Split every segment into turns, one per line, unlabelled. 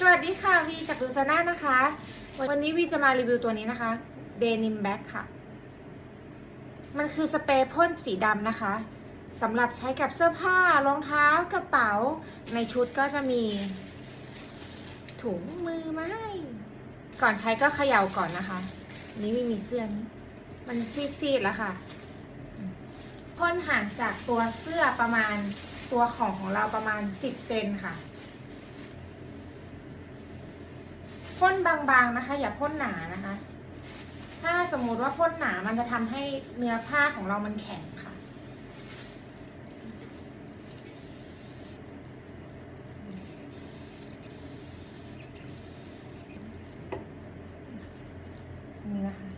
สวัสดีค่ะวีจากลูซาน่านะคะ วันนี้วีจะมารีวิวตัวนี้นะคะเดนิมแบ็คค่ะ มันคือสเปรย์พ่นสีดำนะคะสำหรับใช้กับเสื้อผ้ารองเท้ากระเป๋า ในชุดก็จะมี ถุงมือมาให้ก่อนใช้ก็เขย่าก่อนนะคะ นี่ไม่มีเสื้อนี้ มันซีดๆแล้วค่ะพ่นห่างจากตัวเสื้อประมาณตัวของของเราประมาณ 10 เซนค่ะ พ่นบางๆนะคะ อย่าพ่นหนานะคะ ถ้าสมมุติว่าพ่นหนามันจะทำให้เนื้อผ้าของเรามันแข็งค่ะ นี่นะคะ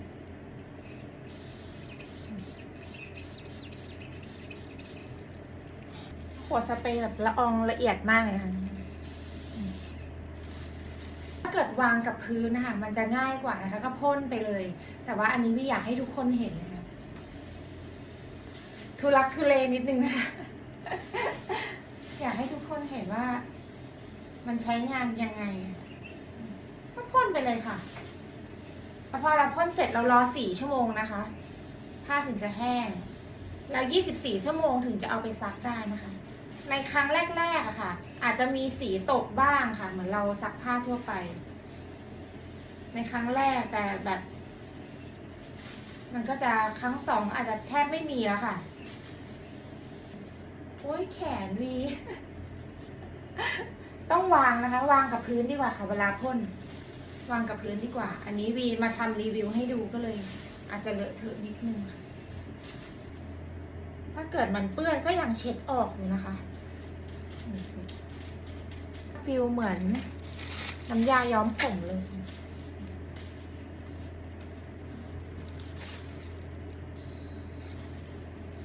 ขวดสเปรย์แบบละอองละเอียดมากเลยนะคะ ถ้าเกิด วางกับพื้นนะคะ มันจะง่ายกว่านะคะ ก็พ่นไปเลย แต่ว่าอันนี้วิอยากให้ทุกคนเห็นนะคะทุลักทุเลนิดนึงนะคะอยากให้ทุกคนเห็นว่า มันใช้งานยังไงก็พ่นไปเลยค่ะพอเราพ่นเสร็จเรารอสี่ชั่วโมงนะคะ ผ้าถึงจะแห้ง แล้วยี่สิบสี่ชั่วโมงถึงจะเอาไปซักได้นะคะ ในครั้งแรกๆอะค่ะ อาจจะมีสีตกบ้างค่ะ เหมือนเราซักผ้าทั่วไป ในครั้งแรกแต่แบบ มันก็จะครั้งสองอาจจะแทบไม่มีแล้วค่ะ โอ้ยแขนวี ต้องวางนะคะ วางกับพื้นดีกว่าค่ะ เวลาพ่น วางกับพื้นดีกว่า อันนี้วีมาทำรีวิวให้ดูก็เลย อาจจะเลอะเทอะนิดนึงค่ะถ้าเกิดมันเปื้อนก็ยังเช็ดออกอยู่นะคะฟิลเหมือนน้ำยาย้อมผมเลย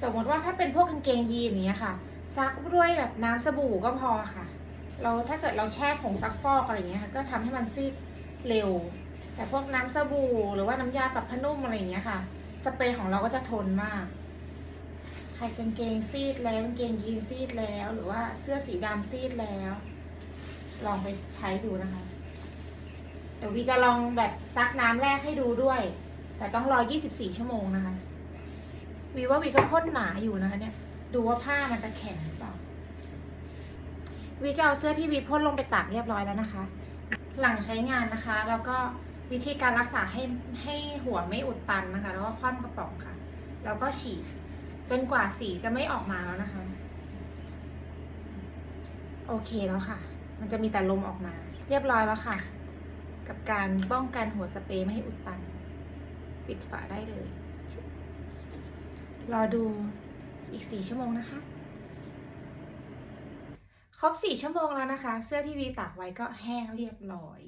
สมมติว่าถ้าเป็นพวกกางเกงยีนอย่างเนี้ยค่ะ ซักด้วยแบบน้ำสบู่ก็พอค่ะ เราถ้าเกิดเราแช่ผงซักฟอกอะไรเงี้ยค่ะ ก็ทำให้มันซีดเร็ว แต่พวกน้ำสบู่หรือว่าน้ำยาปรับผ้านุ่มอะไรเงี้ยค่ะ สเปรย์ของเราก็จะทนมาก ใครกางเกงซีดแล้วกางเกงยีนซีดแล้ว หรือว่าเสื้อสีดำซีดแล้ว ลองไปใช้ดูนะคะเดี๋ยววีจะลองแบบซักน้ำแรกให้ดูด้วย แต่ต้องรอ 24 ชั่วโมงนะคะ วีว่าวีก็พ่นหนาอยู่นะคะเนี่ย ดูว่าผ้ามันจะแข็งหรือเปล่า วีก็เอาเสื้อที่วีพ่นลงไปตากเรียบร้อยแล้วนะคะ หลังใช้งานนะคะ แล้วก็วิธีการรักษาให้ให้หัวไม่อุดตันนะคะ แล้วก็คว่ำกระป๋องค่ะ แล้วก็ฉีดจนกว่าสีจะไม่ออกมาแล้วนะคะ โอเคแล้วค่ะ มันจะมีแต่ลมออกมา เรียบร้อยแล้วค่ะ กับการป้องกันหัวสเปรย์ไม่ให้อุดตัน ปิดฝาได้เลย รอดูอีกสี่ชั่วโมงนะคะ ครบสี่ชั่วโมงแล้วนะคะ เสื้อที่วีตากไว้ก็แห้งเรียบร้อย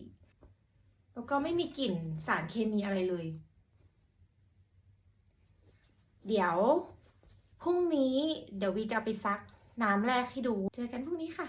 แล้วก็ไม่มีกลิ่นสารเคมีอะไรเลย เดี๋ยวพรุ่งนี้เดี๋ยววีจะไปซักน้ำแรกให้ดู เจอกันพรุ่งนี้ค่ะ